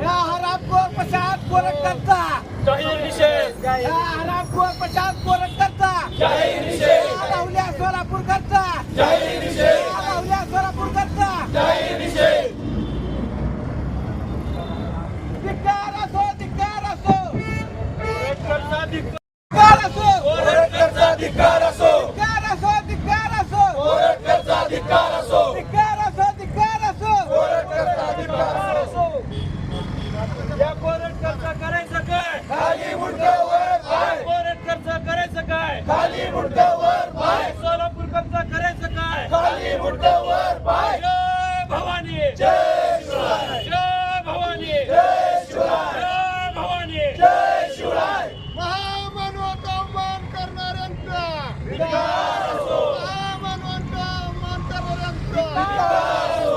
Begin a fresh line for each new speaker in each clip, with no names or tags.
या हरामखोर प्रशांत कोरटकरचा
जाहीर निषेध.
या हरामखोर प्रशांत कोरटकरचा
जाहीर निषेध.
या राहुल्या सोलापूरकरचा
जाहीर निषेध.
या राहुल्या सोलापूरकरचा
जाहीर निषेध.
धिक्कार असो धिक्कार असो.
आंबेडकरचा धिक्कार.
असो.
असो
धिक्कार असो धिक्कार असो
कोरटकरचा धिक्कार असो
धिक्कार असो धिक्कार असो
कोरटकरचा धिक्कार असो
या कोरटकरचं करायचं काय
खाली मुंडकं वर पाय
कोरटकरचं करायचं काय
खाली मुंडकं वर पाय
सोलापूरकरचं करायचं काय
खाली मुंडकं वर पाय
जय भवानी
जय शिवराय
जय भवानी
जय शिवराय
जय भवानी
जय शिवराय
महामानवाचा अपमान करणाऱ्यांचा
धिक्कार असो
महामानवाचा अपमान करणाऱ्यांचा
धिक्कार असो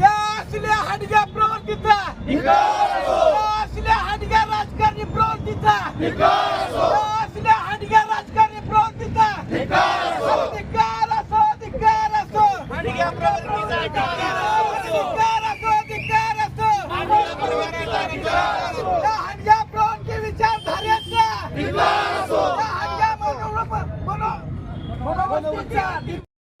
या असल्या हडग्या प्रवृत्तीचा या असल्या हडग्या राजकारणी प्रवृत्तीचा या असल्या हडग्या राजकारणी प्रवृत्तीचा धिक्कार असो धिक्कार असो हडग्या प्रवृत्तीचा धिक्कार असो धिक्कार असो हडग्या प्रवृत्ती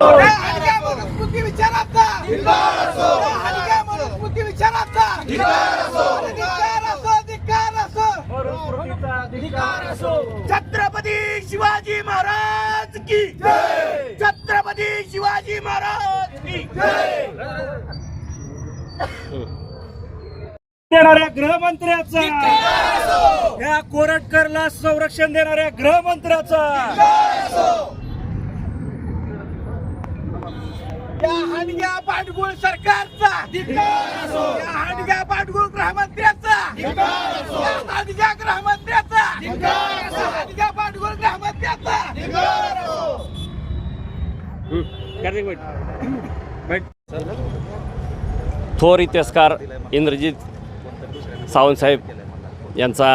या हडग्या मनुस्मृती विचाराचा या हडग्या मनुस्मृती विचाराचा धिक्कार असो धिक्कार असो छत्रपती शिवाजी महाराज की छत्रपती शिवाजी महाराज की
देणाऱ्या गृहमंत्र्याचा. या कोरटकरला संरक्षण देणाऱ्या गृहमंत्र्याचा
या हाडग्या पाठगुळ सरकारचा. हाडग्या हडग्या पाठगुळ गृहमंत्र्याचा. हाडग्या गृहमंत्र्याचा. हाडग्या हडग्या पाठगुळ गृहमंत्र्याचा.
थोर इतिहासकार इंद्रजित सावंतसाहेब यांचा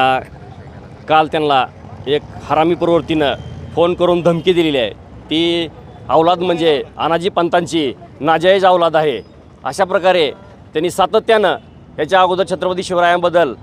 काल त्यांना एक हरामी प्रवृत्तीनं फोन करून धमकी दिलेली आहे. ती अवलाद म्हणजे अनाजी पंतांची नाजायज अवलाद आहे. अशा प्रकारे त्यांनी सातत्यानं याच्या अगोदर छत्रपती शिवरायांबद्दल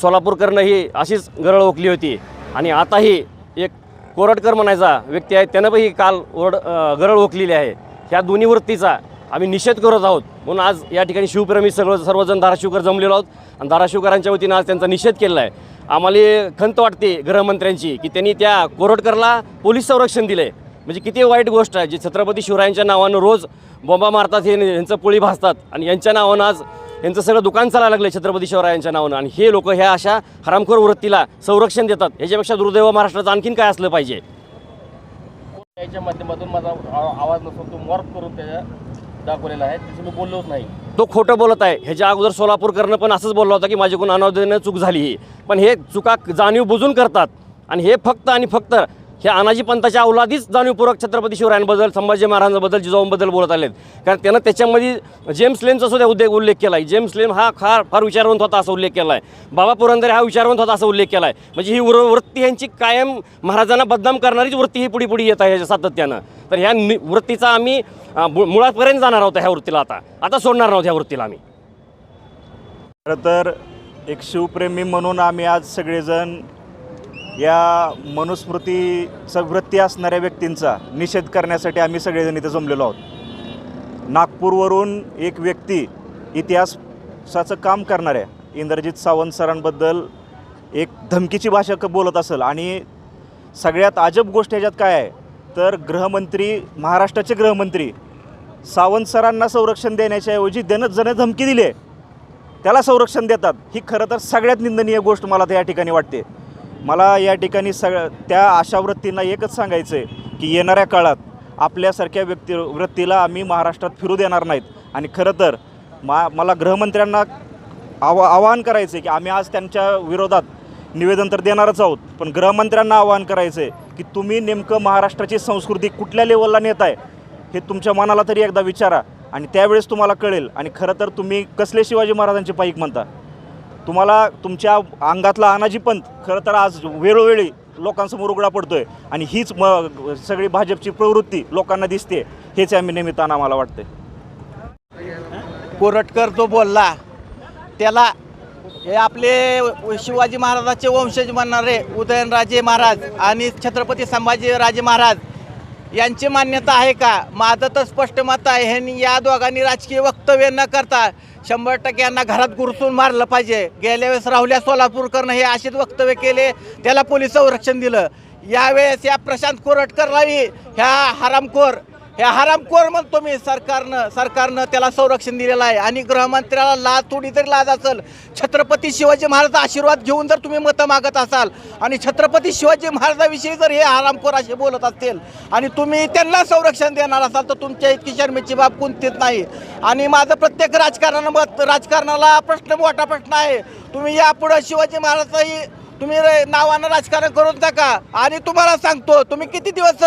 सोलापूरकरनं ही अशीच गरळ ओकली होती. आणि आताही एक कोरटकर म्हणायचा व्यक्ती आहे त्यानं ही काल ओरड गरळ ओकलेली आहे. ह्या दोन्ही वृत्तीचा आम्ही निषेध करत आहोत. म्हणून आज या ठिकाणी शिवप्रेमी सगळं सर्वजण धाराशिवकर जमलेलो आहोत. आणि धाराशिवकरांच्या वतीनं आज त्यांचा निषेध केलेला आहे. आम्हाला खंत वाटते गृहमंत्र्यांची की त्यांनी त्या कोरटकरला पोलीस संरक्षण दिलं आहे म्हणजे किती वाईट गोष्ट आहे जी छत्रपती शिवरायांच्या नावानं रोज बॉम्बा मारतात हे यांचं पोळी भासतात. आणि यांच्या नावानं आज यांचं सगळं दुकान चालायला लागलं छत्रपती शिवरायांच्या नावानं. आणि हे लोक ह्या अशा हरामखोर वृत्तीला संरक्षण देतात. ह्याच्यापेक्षा दुर्दैव महाराष्ट्राचं आणखीन काय असलं पाहिजे?
याच्या माध्यमातून माझा आवाज नसून तो मॉर्फ करून त्याच्या दाखवलेला आहे. त्याचं मी बोललोच नाही.
तो खोटं बोलत आहे. ह्याच्या अगोदर सोलापूरकरनं पण असंच बोलला होता की माझ्याकडून अनावधानानं चूक झाली ही. पण हे चुका जाणीव बुजून करतात. आणि हे फक्त आणि फक्त हे अनाजी पंताच्या अवलादीच जाणीवपूर्वक छत्रपती शिवरायांबद्दल संभाजी महाराजांबद्दल जिजाऊंबद्दल बोलत आलेत. कारण त्यानं त्याच्यामध्ये जेम्स लेनचा सुद्धा उद्योग उल्लेख केला आहे जेम्स लेन हा फार फार विचारवंत होता असा उल्लेख केला आहे बाबा पुरंदरे हा विचारवंत होता असा उल्लेख केला आहे म्हणजे ही वृ वृत्ती यांची कायम महाराजांना बदनाम करणारीच वृत्ती ही पुढे पुढे येत आहे सातत्यानं. तर ह्या नि वृत्तीचा आम्ही मुळापर्यंत जाणार आहोत ह्या वृत्तीला आता. आता सोडणार आहोत ह्या वृत्तीला आम्ही.
खरं तर एक शिवप्रेमी म्हणून आम्ही आज सगळेजण
या मनुस्मृतीचा वृत्ती असणाऱ्या व्यक्तींचा निषेध करण्यासाठी आम्ही सगळेजण इथे जमलेलो आहोत. नागपूरवरून एक व्यक्ती इतिहासाचं काम करणाऱ्या इंद्रजित सावंत सरांबद्दल एक धमकीची भाषा क बोलत असेल आणि सगळ्यात अजब गोष्ट ह्याच्यात काय आहे? तर गृहमंत्री महाराष्ट्राचे गृहमंत्री सावंत सरांना संरक्षण देण्याच्या ऐवजी देणं जण धमकी दिली आहे त्याला संरक्षण देतात. ही खरं तर सगळ्यात निंदनीय गोष्ट मला तर या ठिकाणी वाटते. मला या ठिकाणी सग त्या अशा वृत्तींना एकच सांगायचं आहे की येणाऱ्या काळात आपल्यासारख्या व्यक्ती वृत्तीला आम्ही महाराष्ट्रात फिरू देणार नाहीत. आणि खरं तर मा मला गृहमंत्र्यांना आवा आवाहन करायचं आहे की आम्ही आज त्यांच्या विरोधात निवेदन तर देणारच आहोत पण गृहमंत्र्यांना आवाहन करायचं आहे की तुम्ही नेमकं महाराष्ट्राची संस्कृती कुठल्या लेवलला नेत आहे हे तुमच्या मनाला तरी एकदा विचारा आणि त्यावेळेस तुम्हाला कळेल. आणि खरं तर तुम्ही कसले शिवाजी महाराजांचे पाईक म्हणता? तुम्हाला तुमच्या अंगातला अनाजी खरं तर आज वेळोवेळी लोकांसमोर उघडा पडतोय आणि हीच म सगळी भाजपची प्रवृत्ती लोकांना दिसते हेच आम्ही निमित्तानं आम्हाला वाटते
कोरटकर जो बोलला त्याला हे आपले शिवाजी महाराजाचे वंशज म्हणणारे उदयनराजे महाराज आणि छत्रपती संभाजीराजे महाराज यांची मान्यता आहे का? माझं तर स्पष्ट मत आहे ह्यांनी या दोघांनी राजकीय वक्तव्य न करता शंभर टक्के यांना घरात गुरसून मारलं पाहिजे. गेल्या वेळेस राहुल्या सोलापूरकरनं हे असेच वक्तव्य केले त्याला पोलीस संरक्षण दिलं. यावेळेस या प्रशांत कोरटकरलाही ह्या हरामखोर हे हरामखोर म्हणतो मी सरकारनं सरकारनं त्याला संरक्षण दिलेलं आहे. आणि गृहमंत्र्याला लाज थोडी तरी लाज असेल छत्रपती शिवाजी महाराजांचा आशीर्वाद घेऊन जर तुम्ही मतं मागत असाल आणि छत्रपती शिवाजी महाराजाविषयी जर हे हरामखोर असे बोलत असतील आणि तुम्ही त्यांना संरक्षण देणार असाल तर तुमच्या इतकी शर्मेची बाब कोणतीच नाही. आणि माझं प्रत्येक राजकारणा मत राजकारणाला प्रश्न मोठा प्रश्न आहे. तुम्ही यापुढं शिवाजी महाराजांचाही तुम्ही नावानं राजकारण करून टाका. आणि तुम्हाला सांगतो तुम्ही किती दिवस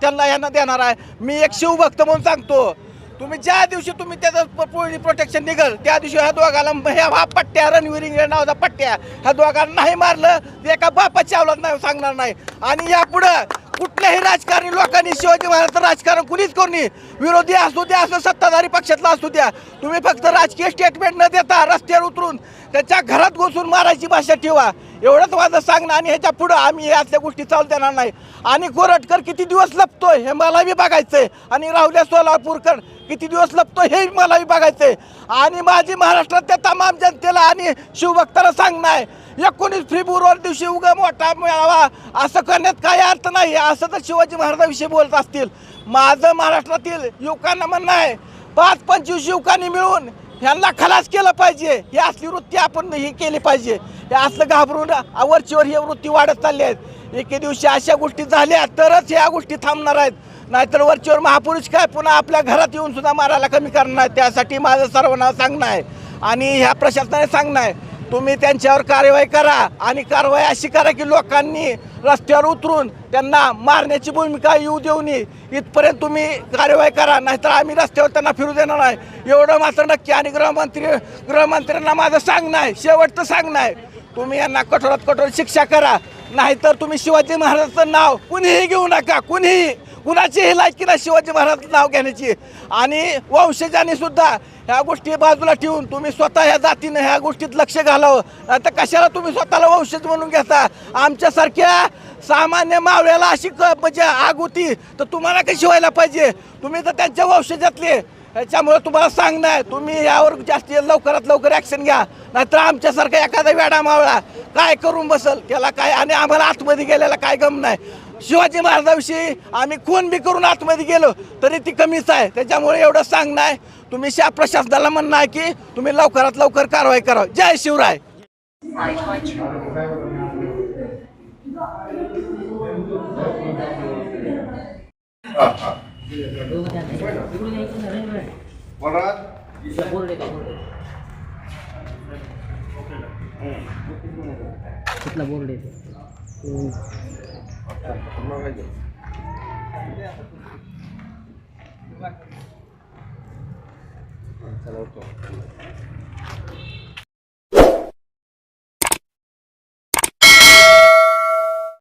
त्यांना यांना देणार आहे? मी एक शिवभक्त म्हणून सांगतो. तुम्ही ज्या दिवशी तुम्ही त्याचं प- पोळी प्रोटेक्शन निघल त्या दिवशी ह्या दोघाला ह्या हा पट्ट्या रणवीर इंग्लंड नावाचा पट्ट्या ह्या दोघांना नाही मारलं एका बापाची अवलाद नाही सांगणार नाही. आणि यापुढं कुठल्याही राजकारणी लोकांनी शिवाजी महाराजचं राजकारण कुणीच करू नये. विरोधी असू द्या असं सत्ताधारी पक्षातला असू द्या. तुम्ही फक्त राजकीय स्टेटमेंट न देता रस्त्यावर उतरून त्याच्या घरात घुसून मारायची भाषा ठेवा. एवढंच माझं सांगणं आणि ह्याच्या पुढं आम्ही यातल्या गोष्टी चालू देणार नाही. आणि कोरटकर किती दिवस लपतोय हे मला बी बघायचंय. आणि राहुल्या सोलापूरकर किती दिवस लपतोय हे मला बी बघायचंय. आणि माझी महाराष्ट्रातल्या तमाम जनतेला आणि शिवभक्ताला सांगणं आहे. एकोणीस फेब्रुवारी दिवशी उगा मोठा मिळावा. असं करण्यात काही अर्थ नाही. असं तर शिवाजी महाराजांविषयी बोलत असतील. माझं महाराष्ट्रातील युवकांना म्हणणं आहे पाच पंचवीस युवकांनी मिळून ह्यांना खलास केलं पाहिजे. ही असली वृत्ती आपण ही केली पाहिजे. हे असं घाबरून वरचीवर ही वृत्ती वाढत चालली आहेत. एके दिवशी अशा गोष्टी झाल्या तरच ह्या गोष्टी थांबणार आहेत. नाहीतर वरचीवर महापुरुष काय पुन्हा आपल्या घरात येऊन सुद्धा मारायला कमी करणार आहेत त्यासाठी माझं सर्वांना सांगणं आहे. आणि ह्या प्रशासनाने सांगणं आहे तुम्ही त्यांच्यावर कारवाई करा आणि कारवाई अशी करा की लोकांनी रस्त्यावर उतरून त्यांना मारण्याची भूमिका येऊ देऊ नये. इथपर्यंत तुम्ही कारवाई करा नाहीतर आम्ही रस्त्यावर त्यांना फिरू देणार नाही. एवढं मात्र नक्की आणि गृहमंत्री गृहमंत्र्यांना माझं सांगणं आहे. शेवटचं सांगणं आहे. तुम्ही यांना कठोरात कठोर शिक्षा करा. नाहीतर तुम्ही शिवाजी महाराजांचं नाव कुणीही घेऊ नका कुणीही. कुणाचीही लायकी नाही? शिवाजी महाराजांचं नाव घेण्याची. आणि वंशजाने सुद्धा ह्या गोष्टी बाजूला ठेवून तुम्ही स्वतः ह्या जातीनं ह्या गोष्टीत लक्ष घालावं. आता कशाला तुम्ही स्वतःला वंशज म्हणून घेता? आमच्यासारख्या सामान्य मावळ्याला अशी क म्हणजे आग होती तर तुम्हाला कशी व्हायला पाहिजे? तुम्ही तर त्यांच्या वंशजातले. ह्याच्यामुळे तुम्हाला सांगणं आहे तुम्ही यावर जास्ती लवकरात लवकर ॲक्शन घ्या. नाहीतर आमच्यासारखा एखादा वेडा मावळा काय करून बसल? त्याला काय आणि आम्हाला आतमध्ये गेलेला काय गम नाही. शिवाजी महाराजाविषयी आम्ही खून बी करून आतमध्ये गेलो तरी ती कमीच आहे. त्याच्यामुळे एवढं सांगणं आहे. तुम्ही शा प्रशासनाला म्हणणं आहे की तुम्ही लवकरात लवकर कारवाई करा जय शिवराय.
कुठला बोर्ड आहे? Salamat po.